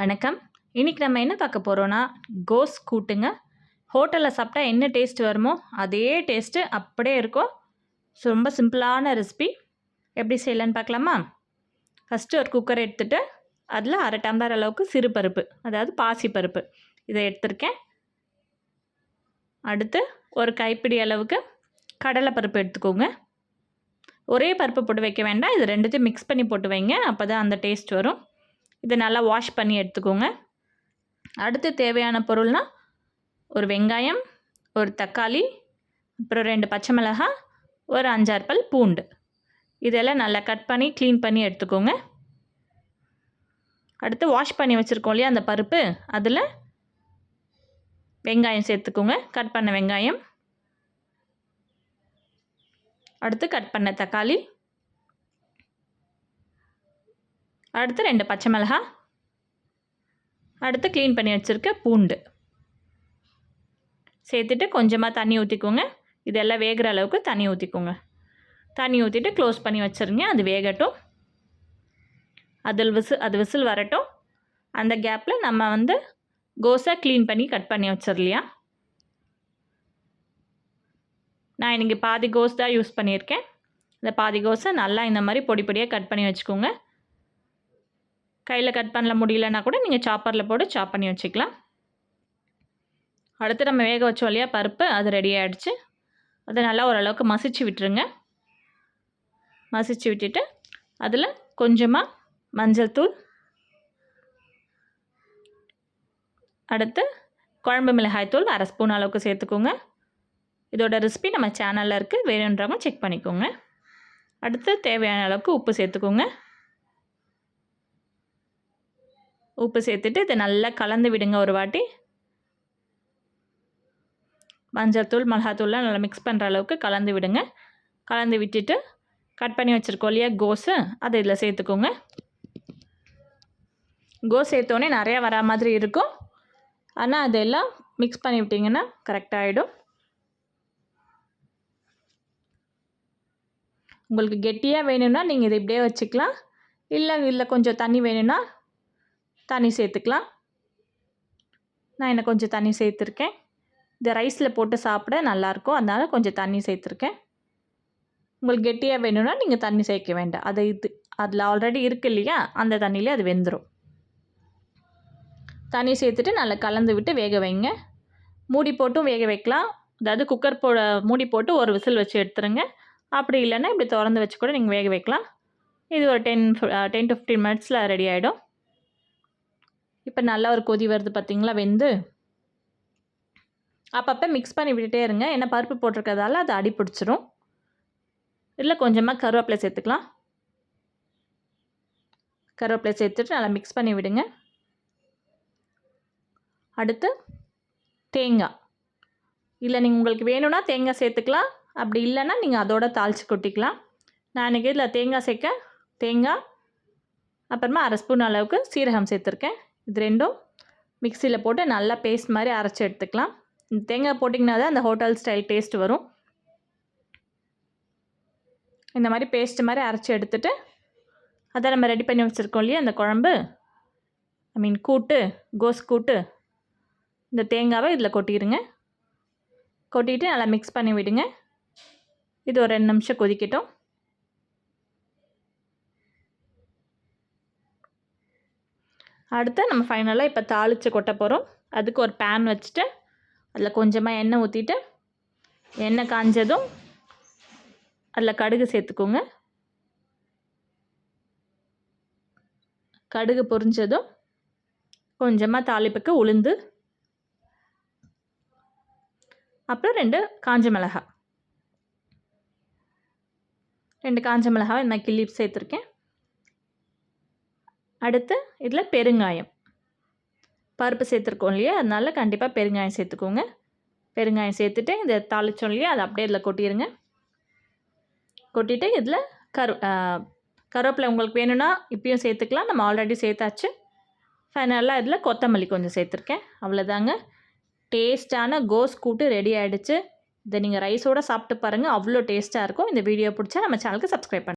வணக்கம். இன்றைக்கி நம்ம என்ன பார்க்க போகிறோன்னா கோஸ் கூட்டுங்க. ஹோட்டலில் சாப்பிட்டா என்ன டேஸ்ட் வருமோ அதே டேஸ்ட்டு அப்படியே இருக்கும். ஸோ ரொம்ப சிம்பிளான ரெசிபி எப்படி செய்யலான்னு பார்க்கலாமா? ஃபஸ்ட்டு ஒரு குக்கர் எடுத்துகிட்டு அதில் அரை டம்ளர் அளவுக்கு சிறு பருப்பு அதாவது பாசி பருப்பு இதை எடுத்திருக்கேன். அடுத்து ஒரு கைப்பிடி அளவுக்கு கடலை பருப்பு எடுத்துக்கோங்க. ஒரே பருப்பு போட்டு வைக்க வேண்டாம். இது ரெண்டுத்தையும் மிக்ஸ் பண்ணி போட்டு வைங்க. அப்போ தான் அந்த டேஸ்ட் வரும். இதை நல்லா வாஷ் பண்ணி எடுத்துக்கோங்க. அடுத்து தேவையான பொருள்னால் ஒரு வெங்காயம் ஒரு தக்காளி அப்புறம் ரெண்டு பச்சை மிளகாய் ஒரு அஞ்சாறு பல் பூண்டு. இதெல்லாம் நல்லா கட் பண்ணி க்ளீன் பண்ணி எடுத்துக்கோங்க. அடுத்து வாஷ் பண்ணி வச்சுருக்கோம் இல்லையா அந்த பருப்பு? அதில் வெங்காயம் சேர்த்துக்கோங்க. கட் பண்ண வெங்காயம். அடுத்து கட் பண்ண தக்காளி. அடுத்து ரெண்டு பச்சை மிளகா. அடுத்து க்ளீன் பண்ணி வச்சுருக்க பூண்டு. சேர்த்துட்டு கொஞ்சமாக தண்ணி ஊற்றிக்கோங்க இதெல்லாம் வேகிற அளவுக்கு தண்ணி ஊற்றிக்கோங்க தண்ணி ஊற்றிட்டு க்ளோஸ் பண்ணி வச்சுருங்க. அது வேகட்டும். அதில் விசில் அது விசில் வரட்டும். அந்த கேப்பில் நம்ம வந்து கோஸை க்ளீன் பண்ணி கட் பண்ணி வச்சிடலையா? நான் இன்றைக்கி பாதி கோஸ் தான் யூஸ் பண்ணியிருக்கேன். இந்த பாதி கோஸை நல்லா இந்த மாதிரி பொடி பொடியாக கட் பண்ணி வச்சுக்கோங்க. கையில் கட் பண்ணல முடியலன்னா கூட நீங்கள் சாப்பரில் போட்டு சாப் பண்ணி வச்சுக்கலாம். அடுத்து நம்ம வேக வச்சோம் இல்லையா பருப்பு அது ரெடி ஆகிடுச்சு அதை நல்லா ஓரளவுக்கு மசிச்சு விட்டுருங்க. மசிச்சு விட்டுட்டு அதில் கொஞ்சமாக மஞ்சள் தூள் அடுத்து குழம்பு மிளகாய் தூள் அரை ஸ்பூன் அளவுக்கு சேர்த்துக்கோங்க. இதோட ரெசிபி நம்ம சேனலில் இருக்குது வேணுன்றவங்க செக் பண்ணிக்கோங்க. அடுத்து தேவையான அளவுக்கு உப்பு சேர்த்துக்கோங்க. உப்பு சேர்த்துட்டு இதை நல்லா கலந்து விடுங்க ஒரு வாட்டி. மஞ்சள்தூள் மிளகாத்தூள்லாம் நல்லா மிக்ஸ் பண்ணுற அளவுக்கு கலந்து விடுங்க. கலந்து விட்டுட்டு கட் பண்ணி வச்சுருக்கோம் இல்லையா கோஸு? அதை இதில் சேர்த்துக்கோங்க. கோஸ் சேர்த்தோன்னே நிறையா வரா மாதிரி இருக்கும். ஆனால் அதெல்லாம் மிக்ஸ் பண்ணி விட்டிங்கன்னா கரெக்டாகிடும் உங்களுக்கு கெட்டியாக வேணும்னா நீங்கள் இதை இப்படியே வச்சுக்கலாம். இல்லை இல்லை கொஞ்சம் தண்ணி வேணும்னா தண்ணி சேர்த்துக்கலாம். நான் என்ன கொஞ்சம் தண்ணி சேர்த்துருக்கேன். இந்த ரைஸில் போட்டு சாப்பிட நல்லாயிருக்கும். அதனால் கொஞ்சம் தண்ணி சேர்த்துருக்கேன். உங்களுக்கு கெட்டியாக வேணும்னா நீங்கள் தண்ணி சேர்க்க வேண்டாம். அதை இது அதில் ஆல்ரெடி இருக்குது இல்லையா? அந்த தண்ணியிலே அது வெந்துடும் தண்ணி சேர்த்துட்டு நல்லா கலந்து விட்டு வேக வைங்க. மூடி போட்டும் வேக வைக்கலாம். அதாவது குக்கர் போ மூடி போட்டு ஒரு விசில் வச்சு எடுத்துருங்க. அப்படி இல்லைன்னா இப்படி திறந்து வச்சு கூட நீங்கள் வேக வைக்கலாம். இது ஒரு டென் டென் டு ஃபிஃப்டீன் மினிட்ஸில் ரெடி ஆகிடும் இப்போ நல்லா ஒரு கொதி வருது பார்த்திங்களா வெந்து? அப்பப்போ மிக்ஸ் பண்ணி விட்டுட்டே இருங்க. ஏன்னா பருப்பு போட்டிருக்கிறதால அது அடி பிடிச்சிரும். இல்லை கொஞ்சமாக கருவேப்பிலை சேர்த்துக்கலாம். கருவேப்பிலை சேர்த்துட்டு நல்லா மிக்ஸ் பண்ணி விடுங்க. அடுத்து தேங்காய். இல்லை நீங்கள் உங்களுக்கு வேணும்னா தேங்காய் சேர்த்துக்கலாம். அப்படி இல்லைன்னா நீங்கள் அதோட தாளித்து கொட்டிக்கலாம். நான் இன்றைக்கி இதில் தேங்காய் சேர்க்க தேங்காய் அப்புறமா அரை ஸ்பூன் அளவுக்கு சீரகம் சேர்த்துருக்கேன். இது ரெண்டும் மிக்சியில் போட்டு நல்லா பேஸ்ட் மாதிரி அரைச்சி எடுத்துக்கலாம். இந்த தேங்காய் போட்டிங்கன்னா தான் அந்த ஹோட்டல் ஸ்டைல் டேஸ்ட் வரும். இந்த மாதிரி பேஸ்ட் மாதிரி அரைச்சி எடுத்துட்டு அதை நம்ம ரெடி பண்ணி வச்சுருக்கோம் இல்லையா அந்த குழம்பு? ஐ மீன் கூட்டு கோஸ் கூட்டு. இந்த தேங்காவை இதில் கொட்டிடுங்க. கொட்டிட்டு நல்லா மிக்ஸ் பண்ணி விடுங்க. இது ஒரு ரெண்டு நிமிஷம் கொதிக்கட்டும். அடுத்து நம்ம ஃபைனலாக இப்போ தாளித்து கொட்ட போகிறோம் அதுக்கு ஒரு பேன் வச்சுட்டு அதில் கொஞ்சமாக எண்ணெய் ஊற்றிட்டு எண்ணெய் காஞ்சதும் அதில் கடுகு சேர்த்துக்கோங்க. கடுகு பொரிஞ்சதும் கொஞ்சமாக தாளிப்புக்கு உளுந்து. அப்புறம் ரெண்டு காஞ்ச மிளகா ரெண்டு காஞ்ச மிளகாவை நான் கிள்ளி சேர்த்துருக்கேன். அடுத்து இதில் பெருங்காயம். பருப்பு சேர்த்துருக்கோம் இல்லையா? அதனால் கண்டிப்பாக பெருங்காயம் சேர்த்துக்கோங்க. பெருங்காயம் சேர்த்துட்டு இந்த தாளித்தோம் இல்லையா? அதை அப்படியே இதில் கொட்டிடுங்க கொட்டிட்டு இதில் கரு கருவேப்பிலை உங்களுக்கு வேணும்னா இப்பயும் சேர்த்துக்கலாம். நம்ம ஆல்ரெடி சேர்த்தாச்சு. ஃபைனலாக இதில் கொத்தமல்லி கொஞ்சம் சேர்த்துருக்கேன். அவ்வளோதாங்க டேஸ்ட்டான கோஸ் கூட்டு ரெடி ஆகிடுச்சு இதை நீங்கள் ரைஸோடு சாப்பிட்டு பாருங்கள் அவ்வளோ டேஸ்ட்டாக இருக்கும். இந்த வீடியோ பிடிச்சா நம்ம சேனலுக்கு சப்ஸ்கிரைப் பண்ணுங்கள்